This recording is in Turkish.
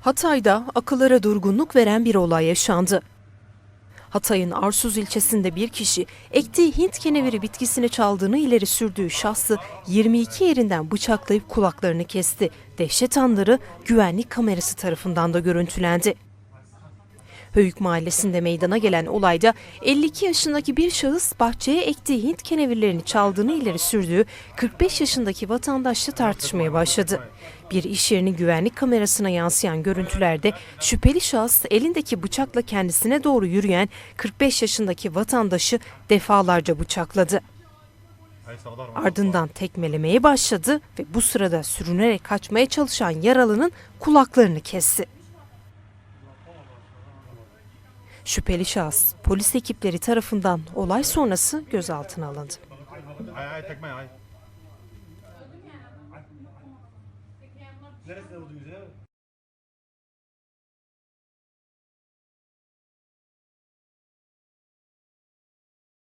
Hatay'da akıllara durgunluk veren bir olay yaşandı. Hatay'ın Arsuz ilçesinde bir kişi ektiği Hint keneviri bitkisini çaldığını ileri sürdüğü şahsı 22 yerinden bıçaklayıp kulaklarını kesti. Dehşet anları güvenlik kamerası tarafından da görüntülendi. Höyük mahallesinde meydana gelen olayda 52 yaşındaki bir şahıs bahçeye ektiği Hint kenevirlerini çaldığını ileri sürdüğü 45 yaşındaki vatandaşla tartışmaya başladı. Bir iş yerinin güvenlik kamerasına yansıyan görüntülerde şüpheli şahıs elindeki bıçakla kendisine doğru yürüyen 45 yaşındaki vatandaşı defalarca bıçakladı. Ardından tekmelemeye başladı ve bu sırada sürünerek kaçmaya çalışan yaralının kulaklarını kesti. Şüpheli şahıs polis ekipleri tarafından olay sonrası gözaltına alındı.